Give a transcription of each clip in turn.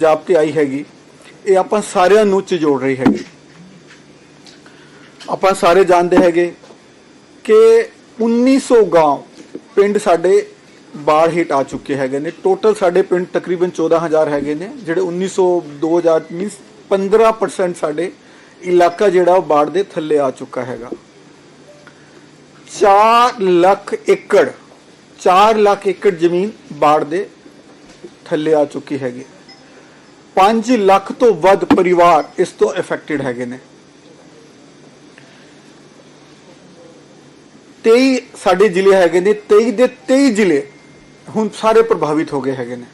ਪੰਜਾਬ ਤੇ ਆਈ ਹੈਗੀ, ਇਹ ਆਪਾਂ ਸਾਰਿਆਂ ਨੂੰ ਚ ਜੋੜ ਰਹੀ ਹੈਗੀ। ਆਪਾਂ ਸਾਰੇ ਜਾਣਦੇ ਹੈਗੇ ਕਿ 1900 ਗਾਂਵ ਪਿੰਡ ਸਾਡੇ ਬਾੜ ਹੇਠ ਆ ਚੁੱਕੇ ਹੈਗੇ ਨੇ। ਟੋਟਲ ਸਾਡੇ ਪਿੰਡ ਤਕਰੀਬਨ 14000 ਹੈਗੇ ਨੇ, ਜਿਹੜੇ 1900 2000 ਮੀਨਸ 15% ਸਾਡੇ ਇਲਾਕਾ ਜਿਹੜਾ ਉਹ ਬਾੜ ਦੇ ਥੱਲੇ ਆ ਚੁੱਕਾ ਹੈਗਾ। 4 ਲੱਖ ਏਕੜ 4 ਲੱਖ ਏਕੜ ਜ਼ਮੀਨ ਬਾੜ ਦੇ ਥੱਲੇ ਆ ਚੁੱਕੀ ਹੈਗੀ। 5 ਲੱਖ ਤੋਂ ਵੱਧ ਪਰਿਵਾਰ ਇਸ ਤੋਂ ਅਫੈਕਟਡ ਹੈਗੇ ਨੇ। 23 ਸਾਡੇ ਜ਼ਿਲ੍ਹੇ ਹੈਗੇ ਨੇ 23 ਦੇ 23 ਜ਼ਿਲ੍ਹੇ ਹੁਣ ਸਾਰੇ ਪ੍ਰਭਾਵਿਤ ਹੋ ਗਏ ਹੈਗੇ ਨੇ।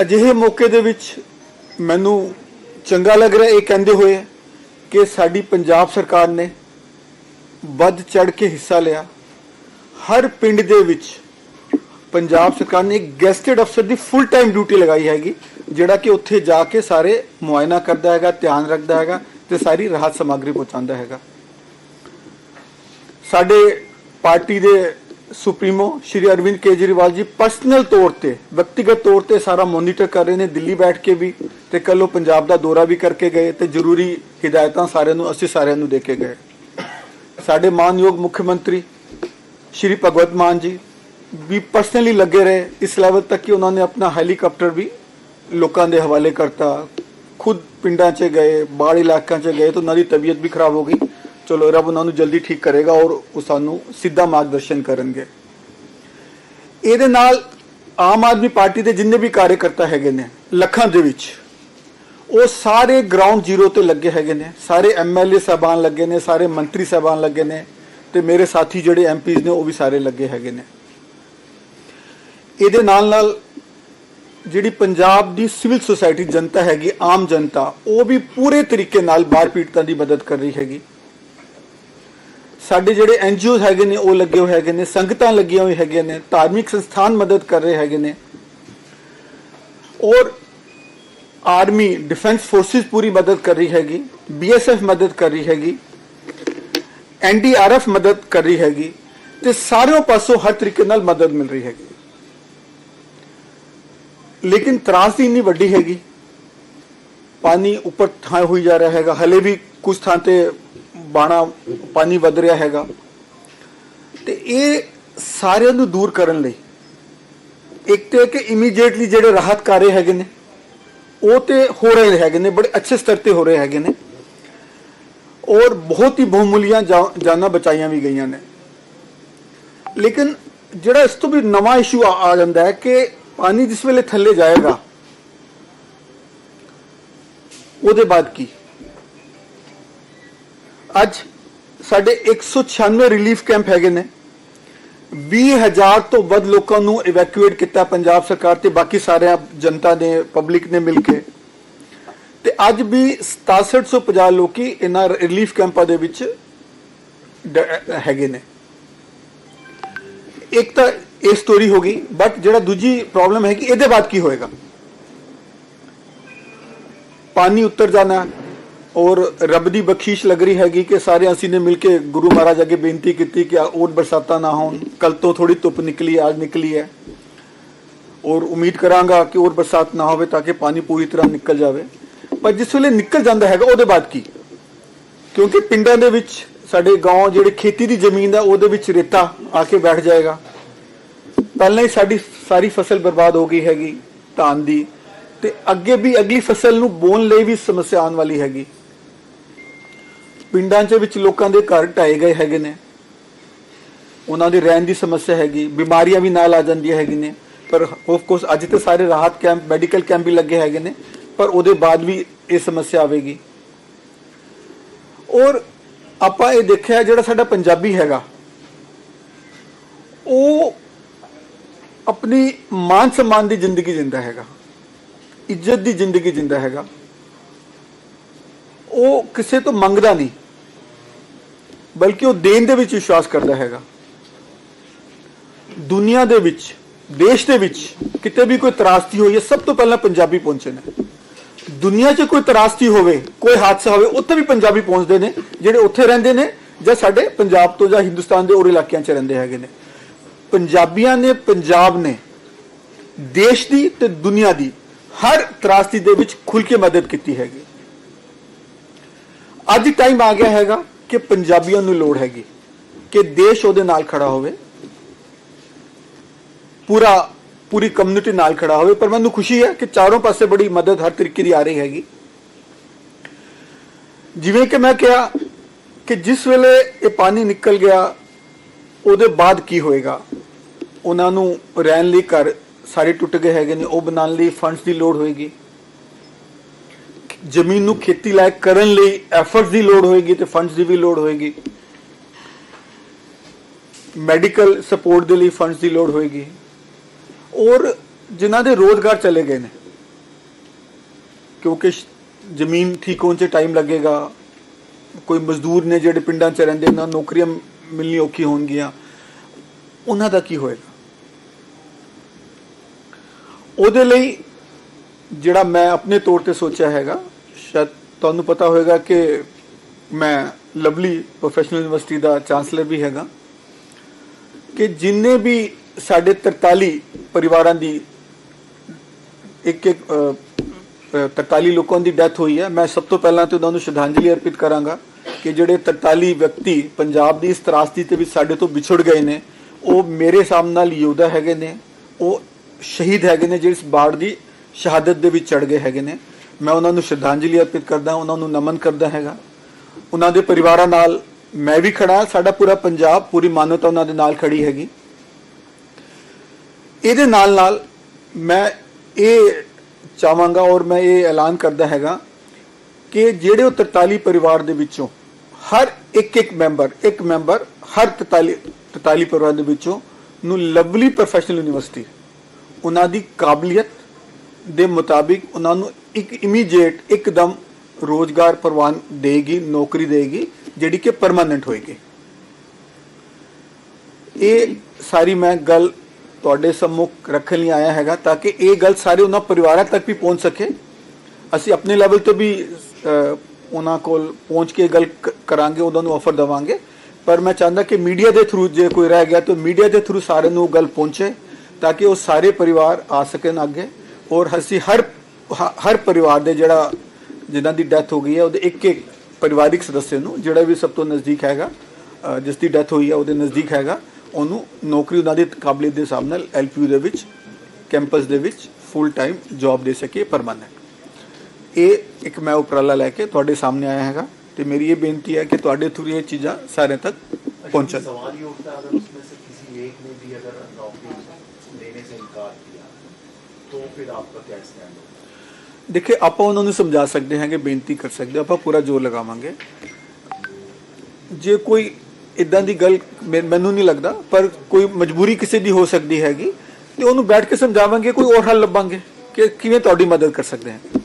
ਅਜਿਹੇ ਮੌਕੇ ਦੇ ਵਿੱਚ ਮੈਨੂੰ ਚੰਗਾ ਲੱਗ ਰਿਹਾ, ਇਹ ਕਹਿੰਦੇ ਹੋਏ ਕਿ ਸਾਡੀ ਪੰਜਾਬ ਸਰਕਾਰ ਨੇ ਵੱਧ ਚੜ ਕੇ ਹਿੱਸਾ ਲਿਆ। ਹਰ ਪਿੰਡ ਦੇ ਵਿੱਚ ਪੰਜਾਬ ਸਰਕਾਰ ਨੇ ਇੱਕ ਗੈਸਟਡ ਅਫਸਰ ਦੀ ਫੁੱਲ ਟਾਈਮ ਡਿਊਟੀ ਲਗਾਈ ਹੈਗੀ, ਜਿਹੜਾ ਕਿ ਉੱਥੇ ਜਾ ਕੇ ਸਾਰੇ ਮੁਆਇਨਾ ਕਰਦਾ ਹੈਗਾ, ਧਿਆਨ ਰੱਖਦਾ ਹੈਗਾ ਤੇ ਸਾਰੀ ਰਾਹਤ ਸਮੱਗਰੀ ਪਹੁੰਚਾਉਂਦਾ ਹੈਗਾ। ਸਾਡੇ ਪਾਰਟੀ ਦੇ ਸੁਪਰੀਮੋ ਸ਼੍ਰੀ ਅਰਵਿੰਦ ਕੇਜਰੀਵਾਲ ਜੀ ਪਰਸਨਲ ਤੌਰ ਤੇ, ਵਿਅਕਤੀਗਤ ਤੌਰ ਤੇ ਸਾਰਾ ਮੋਨੀਟਰ ਕਰ ਰਹੇ ਨੇ, ਦਿੱਲੀ ਬੈਠ ਕੇ ਵੀ ਤੇ ਉਹ ਪੰਜਾਬ ਦਾ ਦੌਰਾ ਵੀ ਕਰਕੇ ਗਏ ਤੇ ਜ਼ਰੂਰੀ ਹਦਾਇਤਾਂ ਸਾਰਿਆਂ ਨੂੰ, ਅਸੀਂ ਸਾਰਿਆਂ ਨੂੰ ਦੇ ਕੇ ਗਏ। ਸਾਡੇ ਮਾਨਯੋਗ ਮੁੱਖ ਮੰਤਰੀ ਸ਼੍ਰੀ ਭਗਵਤ ਮਾਨ ਜੀ ਵੀ ਪਰਸਨਲੀ ਲੱਗੇ ਰਹੇ, ਇਸ ਲੈਵਲ ਤੱਕ ਕਿ ਉਹਨਾਂ ਨੇ ਆਪਣਾ ਹੈਲੀਕਾਪਟਰ ਵੀ ਲੋਕਾਂ ਦੇ ਹਵਾਲੇ ਕਰਤਾ। ਖੁਦ ਪਿੰਡਾਂ 'ਚ ਗਏ ਬਾੜ ਇਲਾਕਿਆਂ 'ਚ ਗਏ ਤਾਂ ਉਹਨਾਂ ਦੀ ਤਬੀਅਤ ਵੀ ਖਰਾਬ ਹੋ ਗਈ। ਚਲੋ, ਰੱਬ ਉਹਨਾਂ ਨੂੰ ਜਲਦੀ ਠੀਕ ਕਰੇਗਾ ਔਰ ਉਹ ਸਾਨੂੰ ਸਿੱਧਾ ਮਾਰਗਦਰਸ਼ਨ ਕਰਨਗੇ। ਇਹਦੇ ਨਾਲ ਆਮ ਆਦਮੀ ਪਾਰਟੀ ਦੇ ਜਿੰਨੇ ਵੀ ਕਾਰਜਕਰਤਾ ਹੈਗੇ ਨੇ, ਲੱਖਾਂ ਦੇ ਵਿੱਚ, ਉਹ ਸਾਰੇ ਗਰਾਊਂਡ ਜ਼ੀਰੋ ਤੇ ਲੱਗੇ ਹੈਗੇ ਨੇ। ਸਾਰੇ ਐਮਐਲਏ ਸਾਹਿਬਾਨ ਲੱਗੇ ਨੇ, ਸਾਰੇ ਮੰਤਰੀ ਸਾਹਿਬਾਨ ਲੱਗੇ ਨੇ ਤੇ ਮੇਰੇ ਸਾਥੀ ਜਿਹੜੇ ਐਮਪੀਜ਼ ਨੇ ਉਹ ਵੀ ਸਾਰੇ ਲੱਗੇ ਹੈਗੇ ਨੇ। ਇਹਦੇ ਨਾਲ ਨਾਲ ਜਿਹੜੀ ਪੰਜਾਬ ਦੀ ਸਿਵਲ ਸੁਸਾਇਟੀ ਜਨਤਾ ਹੈਗੀ, ਆਮ ਜਨਤਾ, ਉਹ ਵੀ ਪੂਰੇ ਤਰੀਕੇ ਨਾਲ ਬਾੜ ਪੀੜਤਾਂ ਦੀ ਮਦਦ ਕਰ ਰਹੀ ਹੈਗੀ। ਸਾਡੇ ਜਿਹੜੇ ਐਨਜੀਓ ਹੈਗੇ ਨੇ, ਉਹ ਲੱਗੇ ਹੋਏ ਹੈਗੇ ਨੇ, ਸੰਗਤਾਂ ਲੱਗੀਆਂ ਹੋਈ ਹੈਗੀਆਂ ਨੇ, ਧਾਰਮਿਕ ਸੰਸਥਾਨ ਮਦਦ ਕਰ ਰਹੇ ਹੈਗੇ ਨੇ। ਔਰ ਆਰਮੀ, ਡਿਫੈਂਸ ਫੋਰਸਿਸ ਪੂਰੀ ਮਦਦ ਕਰ ਰਹੀ ਹੈਗੀ ਬੀਐਸਐਫ ਮਦਦ ਕਰ ਰਹੀ ਹੈਗੀ ਐਨਡੀਆਰਐਫ ਮਦਦ ਕਰ ਰਹੀ ਹੈਗੀ, ਤੇ ਸਾਰਿਆਂ ਪਾਸੋਂ ਹਰ ਤਰੀਕੇ ਨਾਲ ਮਦਦ ਮਿਲ ਰਹੀ ਹੈਗੀ। ਲੇਕਿਨ ਤਰਾਸਦੀ ਇੰਨੀ ਵੱਡੀ ਹੈਗੀ, ਪਾਣੀ ਉੱਪਰ ਥਾਂ ਹੋਈ ਜਾ ਰਿਹਾ ਹੈਗਾ, ਹਲੇ ਵੀ ਕੁਝ ਥਾਂ ਤੇ ਬਾਣਾ ਪਾਣੀ ਵੱਧ ਰਿਹਾ ਹੈਗਾ। ਤੇ ਇਹ ਸਾਰਿਆਂ ਨੂੰ ਦੂਰ ਕਰਨ ਲਈ, ਇੱਕ ਤੇ ਕਿ ਇਮੀਡੀਏਟਲੀ ਜਿਹੜੇ ਰਾਹਤ ਕਾਰਜ ਹੈਗੇ ਨੇ, ਉਹ ਤੇ ਹੋ ਰਹੇ ਹੈਗੇ ਨੇ, ਬੜੇ ਅੱਛੇ ਸਤਰ ਤੇ ਹੋ ਰਹੇ ਹੈਗੇ ਨੇ। ਔਰ ਬਹੁਤ ਹੀ ਬਹੁਮੁੱਲੀਆਂ ਜਾ- ਜਾਨਾਂ ਬਚਾਈਆਂ ਵੀ ਗਈਆਂ ਨੇ। ਲੇਕਿਨ ਜਿਹੜਾ ਇਸ ਤੋਂ ਵੀ ਨਵਾਂ ਇਸ਼ੂ ਆ ਜਾਂਦਾ ਹੈ ਕਿ ਪਾਣੀ ਜਿਸ ਵੇਲੇ ਥੱਲੇ ਜਾਏਗਾ, ਉਹਦੇ ਬਾਅਦ ਕੀ? ਅੱਜ ਸਾਡੇ 196 ਰਿਲੀਫ ਕੈਂਪ ਹੈਗੇ ਨੇ। 20000 ਤੋਂ ਵੱਧ ਲੋਕਾਂ ਨੂੰ ਇਵੈਕੂਏਟ ਕੀਤਾ ਪੰਜਾਬ ਸਰਕਾਰ ਤੇ, ਬਾਕੀ ਸਾਰੇ ਜਨਤਾ ਨੇ ਪਬਲਿਕ ਨੇ ਮਿਲ ਕੇ। ਤੇ ਅੱਜ ਵੀ 6750 ਲੋਕੀ ਇਹਨਾਂ ਰਿਲੀਫ ਕੈਂਪਾਂ ਦੇ ਵਿੱਚ ਹੈਗੇ ਨੇ। ਇੱਕ ਤਾਂ ਇਹ ਸਟੋਰੀ ਹੋ ਗਈ ਬਟ ਜਿਹੜਾ ਦੂਜੀ ਪ੍ਰੋਬਲਮ ਹੈ ਕਿ ਇਹਦੇ ਬਾਅਦ ਕੀ ਹੋਏਗਾ ਪਾਣੀ ਉੱਤਰ ਜਾਣਾ ਔਰ ਰੱਬ ਦੀ ਬਖਸ਼ਿਸ਼ ਲੱਗ ਰਹੀ ਹੈਗੀ ਕਿ ਸਾਰੇ ਅਸੀਂ ਨੇ ਮਿਲ ਕੇ ਗੁਰੂ ਮਹਾਰਾਜ ਅੱਗੇ ਬੇਨਤੀ ਕੀਤੀ ਕਿ ਔਰ ਬਰਸਾਤਾਂ ਨਾ ਹੋਣ ਕੱਲ ਤੋਂ ਥੋੜੀ ਧੁੱਪ ਨਿਕਲੀ ਅੱਜ ਨਿਕਲੀ ਹੈ ਔਰ ਉਮੀਦ ਕਰਾਂਗਾ ਕਿ ਔਰ ਬਰਸਾਤ ਨਾ ਹੋਵੇ ਤਾਂ ਕਿ ਪਾਣੀ ਪੂਰੀ ਤਰ੍ਹਾਂ ਨਿਕਲ ਜਾਵੇ ਪਰ ਜਿਸ ਵੇਲੇ ਨਿਕਲ ਜਾਂਦਾ ਹੈਗਾ ਉਹਦੇ ਬਾਅਦ ਕੀ ਕਿਉਂਕਿ ਪਿੰਡਾਂ ਦੇ ਵਿੱਚ ਸਾਡੇ گاؤں ਜਿਹੜੇ ਖੇਤੀ ਦੀ ਜ਼ਮੀਨ ਹੈ ਉਹਦੇ ਵਿੱਚ ਰੇਤਾ ਆ ਕੇ ਬੈਠ ਜਾਏਗਾ ਪਹਿਲਾਂ ਹੀ ਸਾਡੀ ਸਾਰੀ ਫਸਲ ਬਰਬਾਦ ਹੋ ਗਈ ਹੈਗੀ ਧਾਨ ਦੀ ਤੇ ਅੱਗੇ ਵੀ ਅਗਲੀ ਫਸਲ ਨੂੰ ਬੋਣ ਲਈ ਵੀ ਸਮੱਸਿਆ ਆਉਣ ਵਾਲੀ ਹੈਗੀ। ਪਿੰਡਾਂ 'ਚ ਵਿੱਚ ਲੋਕਾਂ ਦੇ ਘਰ ਢਾਏ ਗਏ ਹੈਗੇ ਨੇ। ਉਹਨਾਂ ਦੀ ਰਹਿਣ ਦੀ ਸਮੱਸਿਆ ਹੈਗੀ, ਬਿਮਾਰੀਆਂ ਵੀ ਨਾਲ ਆ ਜਾਂਦੀਆਂ ਹੈਗੀ ਨੇ। ਪਰ ਆਫ ਕੋਰਸ ਅੱਜ ਤੇ ਸਾਰੇ ਰਾਹਤ ਕੈਂਪ, ਮੈਡੀਕਲ ਕੈਂਪ ਵੀ ਲੱਗੇ ਹੈਗੇ ਨੇ। ਪਰ ਉਹਦੇ ਬਾਅਦ ਵੀ ਇਹ ਸਮੱਸਿਆ ਆਵੇਗੀ। ਔਰ ਆਪਾਂ ਇਹ ਦੇਖਿਆ ਜਿਹੜਾ ਸਾਡਾ ਪੰਜਾਬੀ ਹੈਗਾ, ਉਹ ਆਪਣੀ ਮਾਨ ਸਨਮਾਨ ਦੀ ਜ਼ਿੰਦਗੀ ਜਿੰਦਾ ਹੈਗਾ। ਇੱਜ਼ਤ ਦੀ ਜ਼ਿੰਦਗੀ ਜਿੰਦਾ ਹੈਗਾ। ਉਹ ਕਿਸੇ ਤੋਂ ਮੰਗਦਾ ਨਹੀਂ, ਬਲਕਿ ਉਹ ਦੇਣ ਦੇ ਵਿੱਚ ਵਿਸ਼ਵਾਸ ਕਰਦਾ ਹੈਗਾ। ਦੁਨੀਆ ਦੇ ਵਿੱਚ, ਦੇਸ਼ ਦੇ ਵਿੱਚ ਕਿਤੇ ਵੀ ਕੋਈ ਤਰਾਸਤੀ ਹੋਈ ਹੈ, ਸਭ ਤੋਂ ਪਹਿਲਾਂ ਪੰਜਾਬੀ ਪਹੁੰਚੇ ਨੇ। ਦੁਨੀਆ 'ਚ ਕੋਈ ਤਰਾਸਤੀ ਹੋਵੇ, ਕੋਈ ਹਾਦਸਾ ਹੋਵੇ, ਉੱਥੇ ਵੀ ਪੰਜਾਬੀ ਪਹੁੰਚਦੇ ਨੇ, ਜਿਹੜੇ ਉੱਥੇ ਰਹਿੰਦੇ ਨੇ ਜਾਂ ਸਾਡੇ ਪੰਜਾਬ ਤੋਂ ਜਾਂ ਹਿੰਦੁਸਤਾਨ ਦੇ ਹੋਰ ਇਲਾਕਿਆਂ 'ਚ ਰਹਿੰਦੇ ਹੈਗੇ ਨੇ। ਪੰਜਾਬੀਆਂ ਨੇ, ਪੰਜਾਬ ਨੇ, ਦੇਸ਼ ਦੀ ਤੇ ਦੁਨੀਆ ਦੀ ਹਰ ਤਰਾਸਦੀ ਦੇ ਵਿੱਚ ਖੁੱਲ ਕੇ ਮਦਦ ਕੀਤੀ ਹੈਗੀ। ਅੱਜ ਟਾਈਮ ਆ ਗਿਆ ਹੈਗਾ ਕਿ ਪੰਜਾਬੀਆਂ ਨੂੰ ਲੋੜ ਹੈਗੀ ਕਿ ਦੇਸ਼ ਉਹਦੇ ਨਾਲ ਖੜਾ ਹੋਵੇ। ਪੂਰਾ, ਪੂਰੀ ਕਮਿਊਨਿਟੀ ਨਾਲ ਖੜਾ ਹੋਵੇ, ਪਰ ਮੈਨੂੰ ਖੁਸ਼ੀ ਹੈ ਕਿ ਚਾਰੋਂ ਪਾਸੇ ਬੜੀ ਮਦਦ ਹਰ ਤਰੀਕੇ ਦੀ ਆ ਰਹੀ ਹੈਗੀ। ਜਿਵੇਂ ਕਿ ਮੈਂ ਕਿਹਾ ਕਿ ਜਿਸ ਵੇਲੇ ਇਹ ਪਾਣੀ ਨਿਕਲ ਗਿਆ, ਉਹਦੇ ਬਾਅਦ ਕੀ ਹੋਏਗਾ? ਉਹਨਾਂ ਨੂੰ ਰਹਿਣ ਲਈ ਘਰ ਸਾਰੇ ਟੁੱਟ ਗਏ ਹੈਗੇ ਨੇ, ਉਹ ਬਣਾਉਣ ਲਈ ਫੰਡਸ ਦੀ ਲੋੜ ਹੋਏਗੀ। ਜ਼ਮੀਨ ਨੂੰ ਖੇਤੀ ਲਾਇਕ ਕਰਨ ਲਈ ਐਫਰਟਸ ਦੀ ਲੋੜ ਹੋਏਗੀ ਤੇ ਫੰਡਸ ਦੀ ਵੀ ਲੋੜ ਹੋਏਗੀ। ਮੈਡੀਕਲ ਸਪੋਰਟ ਦੇ ਲਈ ਫੰਡਸ ਦੀ ਲੋੜ ਹੋਏਗੀ। ਔਰ ਜਿਨ੍ਹਾਂ ਦੇ ਰੋਜ਼ਗਾਰ ਚਲੇ ਗਏ ਨੇ, ਕਿਉਂਕਿ ਜ਼ਮੀਨ ਠੀਕ ਹੋਣ 'ਚ ਟਾਈਮ ਲੱਗੇਗਾ, ਕੋਈ ਮਜ਼ਦੂਰ ਨੇ ਜਿਹੜੇ ਪਿੰਡਾਂ 'ਚ ਰਹਿੰਦੇ ਉਹਨਾਂ ਨੂੰ, ਨੌਕਰੀਆਂ ਮਿਲਣੀ ਔਖੀ ਹੋਣਗੀਆਂ, ਉਹਨਾਂ ਦਾ ਕੀ ਹੋਏਗਾ? ਉਹਦੇ ਲਈ ਜਿਹੜਾ ਮੈਂ ਆਪਣੇ ਤੌਰ ਤੇ ਸੋਚਿਆ ਹੈਗਾ ਸ਼ਾਇਦ ਤੁਹਾਨੂੰ ਪਤਾ ਹੋਵੇਗਾ ਕਿ ਮੈਂ ਲਵਲੀ ਪ੍ਰੋਫੈਸ਼ਨਲ ਯੂਨੀਵਰਸਿਟੀ ਦਾ ਚਾਂਸਲਰ ਵੀ ਹੈਗਾ ਕਿ ਜਿੰਨੇ ਵੀ ਸਾਡੇ 43 ਪਰਿਵਾਰਾਂ ਦੀ ਇੱਕ ਇੱਕ ਅ, 43 ਲੋਕਾਂ ਦੀ ਡੈਥ ਹੋਈ ਹੈ ਮੈਂ ਸਭ ਤੋਂ ਪਹਿਲਾਂ ਤੇ ਉਹਨਾਂ ਨੂੰ ਸ਼ਰਧਾਂਜਲੀ ਅਰਪਿਤ ਕਰਾਂਗਾ ਕਿ ਜਿਹੜੇ 43 ਵਿਅਕਤੀ ਪੰਜਾਬ ਦੀ ਇਸ ਤਰਾਸਦੀ ਤੇ ਵੀ ਸਾਡੇ ਤੋਂ ਵਿਛੜ ਗਏ ਨੇ ਉਹ ਮੇਰੇ ਸਾਹਮਣੇ ਨਾਲ ਯੋਧਾ ਹੈਗੇ ਨੇ ਉਹ ਸ਼ਹੀਦ ਹੈਗੇ ਨੇ, ਜਿਹੜੇ ਇਸ ਬਾੜ ਦੀ ਸ਼ਹਾਦਤ ਦੇ ਵਿੱਚ ਚੜ ਗਏ ਹੈਗੇ ਨੇ। ਮੈਂ ਉਹਨਾਂ ਨੂੰ ਸ਼ਰਧਾਂਜਲੀ ਅਰਪਿਤ ਕਰਦਾ ਉਹਨਾਂ ਨੂੰ ਨਮਨ ਕਰਦਾ ਹੈਗਾ। ਉਹਨਾਂ ਦੇ ਪਰਿਵਾਰਾਂ ਨਾਲ ਮੈਂ ਵੀ ਖੜਾ, ਸਾਡਾ ਪੂਰਾ ਪੰਜਾਬ, ਪੂਰੀ ਮਾਨਵਤਾ ਉਹਨਾਂ ਦੇ ਨਾਲ ਖੜੀ ਹੈਗੀ। ਇਹਦੇ ਨਾਲ ਨਾਲ ਮੈਂ ਇਹ ਚਾਹਾਂਗਾ ਔਰ ਮੈਂ ਇਹ ਐਲਾਨ ਕਰਦਾ ਹੈਗਾ ਕਿ ਜਿਹੜੇ ਉਹ 43 ਪਰਿਵਾਰ ਦੇ ਵਿੱਚੋਂ ਹਰ ਇੱਕ ਇੱਕ ਮੈਂਬਰ ਇੱਕ ਮੈਂਬਰ ਹਰ 43 43 ਪਰਿਵਾਰ ਦੇ ਵਿੱਚੋਂ ਨੂੰ ਲਵਲੀ ਪ੍ਰੋਫੈਸ਼ਨਲ ਯੂਨੀਵਰਸਿਟੀ ਉਹਨਾਂ ਦੀ ਕਾਬਲੀਅਤ ਦੇ ਮੁਤਾਬਿਕ ਉਹਨਾਂ ਨੂੰ ਇੱਕ ਇਮੀਡੀਏਟ ਇੱਕਦਮ ਰੋਜ਼ਗਾਰ ਪ੍ਰਵਾਨ ਦੇਗੀ, ਨੌਕਰੀ ਦੇਗੀ, ਜਿਹੜੀ ਕਿ ਪਰਮਾਨੈਂਟ ਹੋਏਗੀ। ਇਹ ਸਾਰੀ ਮੈਂ ਗੱਲ ਤੁਹਾਡੇ ਸਾਹਮਣੇ ਰੱਖਣ ਲਈ ਆਇਆ ਹੈਗਾ, ਤਾਂ ਕਿ ਇਹ ਗੱਲ ਸਾਰੇ ਉਹਨਾਂ ਪਰਿਵਾਰਾਂ ਤੱਕ ਵੀ ਪਹੁੰਚ ਸਕੇ। ਅਸੀਂ ਆਪਣੇ ਲੈਵਲ ਤੇ ਵੀ ਉਹਨਾਂ ਕੋਲ ਪਹੁੰਚ ਕੇ ਗੱਲ ਕਰਾਂਗੇ, ਉਹਨਾਂ ਨੂੰ ਆਫਰ ਦਵਾਂਗੇ। ਪਰ ਮੈਂ ਚਾਹੁੰਦਾ ਕਿ ਮੀਡੀਆ ਦੇ ਥਰੂ ਜੇ ਕੋਈ ਰਹਿ ਗਿਆ, ਤਾਂ ਮੀਡੀਆ ਦੇ ਥਰੂ ਸਾਰਿਆਂ ਨੂੰ ਉਹ ਗੱਲ ਪਹੁੰਚੇ। ਤਾਂ ਕਿ ਉਹ ਸਾਰੇ ਪਰਿਵਾਰ ਆ ਸਕਣ ਅੱਗੇ ਔਰ ਅਸੀਂ ਹਰ ਹ- ਹਰ ਪਰਿਵਾਰ ਦੇ ਜਿਹੜਾ ਜਿਨ੍ਹਾਂ ਦੀ ਡੈਥ ਹੋ ਗਈ ਹੈ ਉਹਦੇ ਇੱਕ ਇੱਕ ਪਰਿਵਾਰਿਕ ਸਦੱਸਿਆ ਨੂੰ ਜਿਹੜਾ ਵੀ ਸਭ ਤੋਂ ਨਜ਼ਦੀਕ ਹੈਗਾ ਅਹ, ਜਿਸ ਦੀ ਡੈਥ ਹੋਈ ਹੈ ਉਹਦੇ ਨਜ਼ਦੀਕ ਹੈਗਾ ਉਹਨੂੰ ਨੌਕਰੀ ਉਹਨਾਂ ਦੀ ਕਾਬਲੀਅਤ ਦੇ ਹਿਸਾਬ ਨਾਲ ਐਲਪੀਯੂ ਦੇ ਵਿੱਚ ਕੈਂਪਸ ਦੇ ਵਿੱਚ ਫੁੱਲ ਟਾਈਮ ਜੌਬ ਦੇ ਸਕੇ ਪਰਮਾਨੈਂਟ ਇਹ ਇੱਕ ਮੈਂ ਉਪਰਾਲਾ ਲੈ ਕੇ ਤੁਹਾਡੇ ਸਾਹਮਣੇ ਆਇਆ ਹੈਗਾ ਤੇ ਮੇਰੀ ਇਹ ਬੇਨਤੀ ਹੈ ਕਿ ਤੁਹਾਡੇ ਥਰੂ ਇਹ ਚੀਜ਼ਾਂ ਸਾਰਿਆਂ ਤੱਕ ਪਹੁੰਚਣ सवाल ये उठता है अगर उसमें से किसी एक ने भी अगर ਤੋਂ ਫਿਰ ਆਪ ਦਾ ਕਿਆ ਸਟੈਂਡ ਹੋਗਾ ਦੇਖੇ, ਆਪਾਂ ਉਹਨਾਂ ਨੂੰ ਸਮਝਾ ਸਕਦੇ ਹਾਂਗੇ ਬੇਨਤੀ ਕਰ ਸਕਦੇ ਆਪਾਂ ਪੂਰਾ ਜ਼ੋਰ ਲਗਾਵਾਂਗੇ। ਜੇ ਕੋਈ ਇਦਾਂ ਦੀ ਗੱਲ ਮੈਨੂੰ ਨਹੀਂ ਲੱਗਦਾ, ਪਰ ਕੋਈ ਮਜਬੂਰੀ ਕਿਸੇ ਦੀ ਹੋ ਸਕਦੀ ਹੈਗੀ, ਤੇ ਉਹਨੂੰ ਬੈਠ ਕੇ ਸਮਝਾਵਾਂਗੇ, ਕੋਈ ਹੋਰ ਹੱਲ ਲੱਭਾਂਗੇ ਕਿ ਕਿਵੇਂ ਤੁਹਾਡੀ ਮਦਦ ਕਰ ਸਕਦੇ ਹਾਂ।